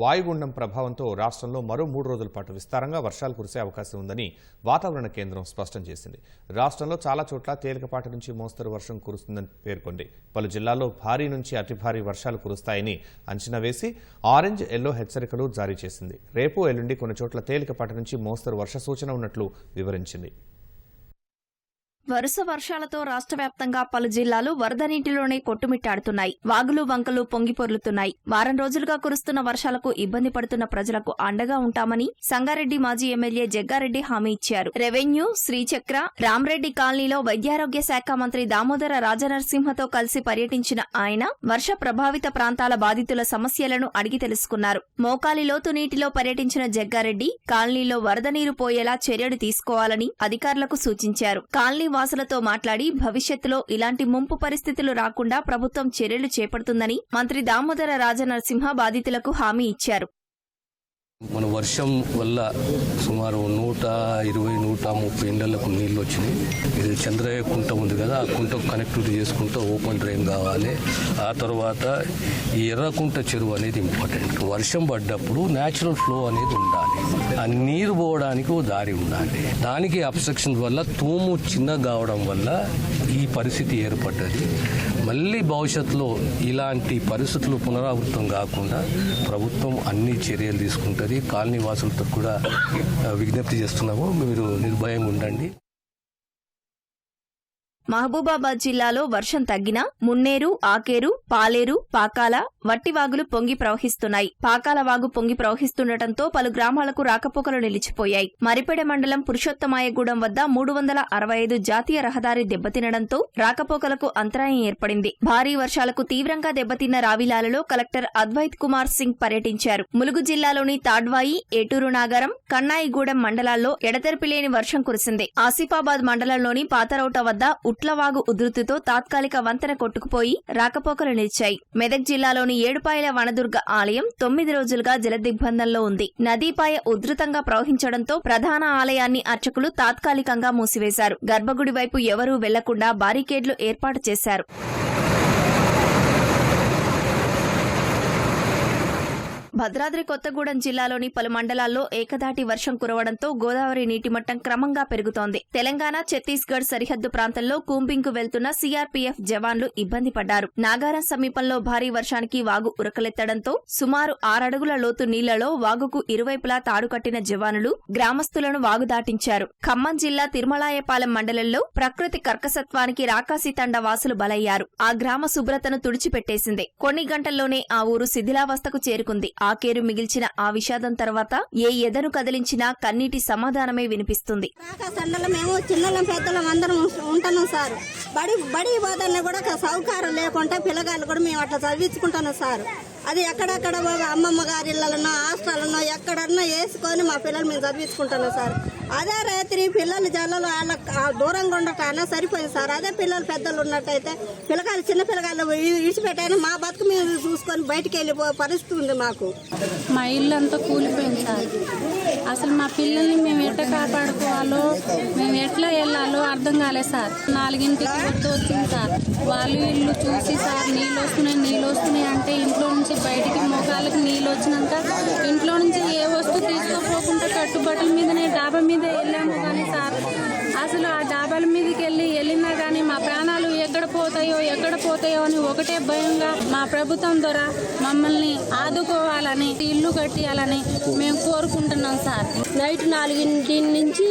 వాయుగుండం ప్రభావంతో రాష్ట్రంలో మరో మూడు రోజుల పాటు విస్తారంగా వర్షాలు కురిసే అవకాశం ఉందని వాతావరణ కేంద్రం స్పష్టం చేసింది. రాష్ట్రంలో చాలా చోట్ల తేలికపాటి నుంచి మోస్తరు వర్షం కురుస్తుందని పేర్కొంది. పలు జిల్లాల్లో భారీ నుంచి అతి భారీ వర్షాలు కురుస్తాయని అంచనా వేసి ఆరెంజ్ ఎల్లో హెచ్చరికలు జారీ చేసింది. రేపు ఎల్లుండి కొన్ని చోట్ల తేలికపాటి నుంచి మోస్తరు వర్ష సూచన ఉన్నట్లు వివరించింది. వరుస వర్షాలతో రాష్ట్ర వ్యాప్తంగా పలు జిల్లాలు వరద నీటిలోనే కొట్టుమిట్టాడుతున్నాయి. వాగులు వంకలు పొంగిపొర్లుతున్నాయి వారం రోజులుగా కురుస్తున్న వర్షాలకు ఇబ్బంది పడుతున్న ప్రజలకు అండగా ఉంటామని సంగారెడ్డి మాజీ ఎమ్మెల్యే జగ్గారెడ్డి హామీ ఇచ్చారు. రెవెన్యూ శ్రీచక్ర రామ్రెడ్డి కాలనీలో వైద్యారోగ్య శాఖ మంత్రి దామోదర రాజనరసింహతో కలిసి పర్యటించిన ఆయన వర్ష ప్రభావిత ప్రాంతాల బాధితుల సమస్యలను అడిగి తెలుసుకున్నారు. మోకాలి లోతు నీటిలో పర్యటించిన జగ్గారెడ్డి కాలనీలో వరద నీరు పోయేలా చర్యలు తీసుకోవాలని అధికారులకు సూచించారు. కాలనీ వాసులతో మాట్లాడి భవిష్యత్తులో ఇలాంటి ముంపు పరిస్థితులు రాకుండా ప్రభుత్వం చర్యలు చేపడుతుందని మంత్రి దామోదర రాజనరసింహ బాధితులకు హామీ ఇచ్చారు. మన వర్షం వల్ల సుమారు నూట ఇరవై నూట ముప్పై ఇండ్లకు నీళ్ళు వచ్చినాయి. ఇది చంద్రయ్య కుంట ఉంది కదా ఆ కుంట కనెక్టివిటీ చేసుకుంటూ ఓపెన్ డ్రైన్ కావాలి. ఆ తర్వాత ఈ ఎర్రకుంట చెరువు అనేది ఇంపార్టెంట్ వర్షం పడ్డప్పుడు న్యాచురల్ ఫ్లో అనేది ఉండాలి. ఆ నీరు పోవడానికి ఓ దారి ఉండాలి. దానికి అబ్స్ట్రక్షన్ వల్ల తూము చిన్న కావడం వల్ల ఈ పరిస్థితి ఏర్పడ్డది. మళ్ళీ భవిష్యత్తులో ఇలాంటి పరిస్థితులు పునరావృతం కాకుండా ప్రభుత్వం అన్ని చర్యలు తీసుకుంటుంది. కాలనీ వాసులతో కూడా విజ్ఞప్తి చేస్తున్నాము. మీరు నిర్భయంగా ఉండండి. మహబూబాబాద్ జిల్లాలో వర్షం తగ్గినా మున్నేరు ఆకేరు పాలేరు పాకాల వట్టివాగులు పొంగి ప్రవహిస్తున్నాయి. పాకాల వాగు పొంగి ప్రవహిస్తుండటంతో పలు గ్రామాలకు రాకపోకలు నిలిచిపోయాయి. మరిపెడ మండలం పురుషోత్తమాయగూడెం వద్ద మూడు వందల అరవై ఐదు జాతీయ రహదారి దెబ్బతినడంతో రాకపోకలకు అంతరాయం ఏర్పడింది. భారీ వర్షాలకు తీవ్రంగా దెబ్బతిన్న రావిలాలలో కలెక్టర్ అద్వైత్ కుమార్ సింగ్ పర్యటించారు. ములుగు జిల్లాలోని తాడ్వాయి ఏటూరు నాగరం కన్నాయిగూడెం మండలాల్లో ఎడతెరిపిలేని వర్షం కురిసింది. ఆసిఫాబాద్ మండలంలోని పాతరౌట వద్ద ఉట్లవాగు ఉధృతితో తాత్కాలిక వంతెన కొట్టుకుపోయి రాకపోకలు నిలిచాయి. మెదక్ జిల్లాలోని ఏడుపాయల వనదుర్గ ఆలయం తొమ్మిది రోజులుగా జలదిగ్బంధంలో ఉంది. నదీపాయ ఉధృతంగా ప్రవహించడంతో ప్రధాన ఆలయాన్ని అర్చకులు తాత్కాలికంగా మూసివేశారు. గర్భగుడి వైపు ఎవరూ వెళ్ళకుండా బారికేడ్లు ఏర్పాటు చేశారు. భద్రాద్రి కొత్తగూడెం జిల్లాలోని పలు మండలాల్లో ఏకదాటి వర్షం కురవడంతో గోదావరి నీటిమట్టం క్రమంగా పెరుగుతోంది. తెలంగాణ ఛత్తీస్గఢ్ సరిహద్దు ప్రాంతంలో కూంబింగ్కు వెళ్తున్న సీఆర్పీఎఫ్ జవాన్లు ఇబ్బంది పడ్డారు. నాగారం సమీపంలో భారీ వర్షానికి వాగు ఉరకలెత్తడంతో సుమారు ఆరడుగుల లోతు నీళ్ళలో వాగుకు ఇరువైపులా తాడు కట్టిన జవానులు గ్రామస్తులను వాగు దాటించారు. ఖమ్మం జిల్లా తిరుమలాయపాలెం మండలంలో ప్రకృతి కర్కసత్వానికి రాకాసి తండ వాసులు బలయ్యారు. ఆ గ్రామ శుభ్రతను తుడిచిపెట్టేసింది. కొన్ని గంటల్లోనే ఆ ఊరు శిథిలావస్థకు చేరుకుంది. ఆకేరు మిగిల్చిన ఆ విషాదం తర్వాత ఏ ఎదను కదిలించినా కన్నీటి సమాధానమే వినిపిస్తుంది. కాక మేము చిన్నలం పెద్దలం అందరం ఉంటాను సార్. బడి బడి పోదన్న కూడా ఒక సౌకర్యం లేకుండా పిల్లగాళ్ళు కూడా మేము అట్లా చదివించుకుంటాను సార్. అది ఎక్కడెక్కడ అమ్మమ్మ గారి ఇళ్ళనో హాస్టల్లో ఎక్కడన్నా వేసుకొని మా పిల్లలు మేము చదివించుకుంటున్నాం సార్. అదే రాత్రి పిల్లలు జల్లలు వాళ్ళ దూరంగా ఉండటాన సరిపోయింది సార్. అదే పిల్లలు పెద్దలు ఉన్నట్టయితే పిల్లకాయలు చిన్న పిల్లకాయలు ఇడిచిపెట్టాను మా బతుకు మేము చూసుకొని బయటికి వెళ్ళిపో పరిస్థితి ఉంది మాకు. మా ఇల్లు అంతా కూలిపోయింది సార్. అసలు మా పిల్లల్ని మేము ఎట్లా కాపాడుకోవాలో మేము ఎట్లా వెళ్ళాలో అర్థం కాలేదు సార్. నాలుగింటికి వద్దు వచ్చింది సార్. వాళ్ళు ఇల్లు చూసి సార్ నీళ్ళు వస్తున్నాయి నీళ్ళు వస్తున్నాయి అంటే ఇంట్లో నుంచి బయటికి మోకాళ్ళకి నీళ్ళు వచ్చినాక ఇంట్లో నుంచి ఏ వస్తువు తీసుకోపోకుండా కట్టుబట్టల మీదనే డాబా మీద వెళ్ళాము కానీ సార్ అసలు ఆ డాబాల మీదకి వెళ్ళి వెళ్ళినా కానీ మా ప్రాణాలు ఎక్కడ పోతాయో ఎక్కడ పోతాయో అని ఒకటే భయంగా మా ప్రభుత్వం ద్వారా మమ్మల్ని ఆదుకోవాలని ఇల్లు కట్టియాలని మేము కోరుకుంటున్నాం సార్. నైట్ నాలుగింటి నుంచి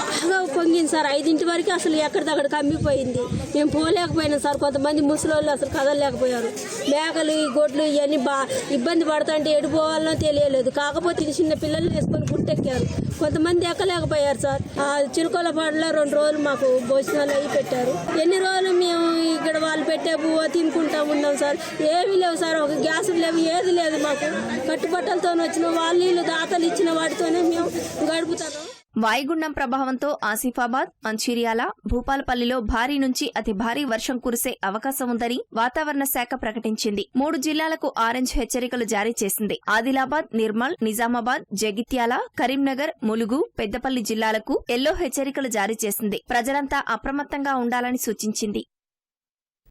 బాగా పొంగింది సార్. ఐదింటి వరకు అసలు ఎక్కడిదక్కడ కమ్మిపోయింది. మేము పోలేకపోయినాం సార్. కొంతమంది ముసలోళ్ళు అసలు కదలలేకపోయారు. మేకలు ఈ గొడ్లు ఇవన్నీ బా ఇబ్బంది పడుతుంటే ఎటు పోవాలనో తెలియలేదు. కాకపోతే చిన్న పిల్లల్ని వేసుకొని గుట్టెక్కారు. కొంతమంది ఎక్కలేకపోయారు సార్. ఆ చిరుకోల పాటలో రెండు రోజులు మాకు భోజనాలు అవి పెట్టారు. ఎన్ని రోజులు మేము ఇక్కడ వాళ్ళు పెట్టే బువ్వ తినుకుంటా ఉన్నాం సార్? ఏమీ లేవు సార్ ఒక గ్యాస్ లేవు ఏది లేదు మాకు. కట్టుబట్టలతో వచ్చిన వాళ్ళు నీళ్ళు దాతలు ఇచ్చిన వాటితోనే మేము గడుపుతాము వాయుగుండం ప్రభావంతో ఆసిఫాబాద్ మంచిర్యాల భూపాలపల్లిలో భారీ నుంచి అతి భారీ వర్షం కురిసే అవకాశం ఉందని వాతావరణ శాఖ ప్రకటించింది. మూడు జిల్లాలకు ఆరెంజ్ హెచ్చరికలు జారీ చేసింది. ఆదిలాబాద్ నిర్మల్ నిజామాబాద్ జగిత్యాల కరీంనగర్ ములుగు పెద్దపల్లి జిల్లాలకు ఎల్లో హెచ్చరికలు జారీ చేసింది. ప్రజలంతా అప్రమత్తంగా ఉండాలని సూచించింది.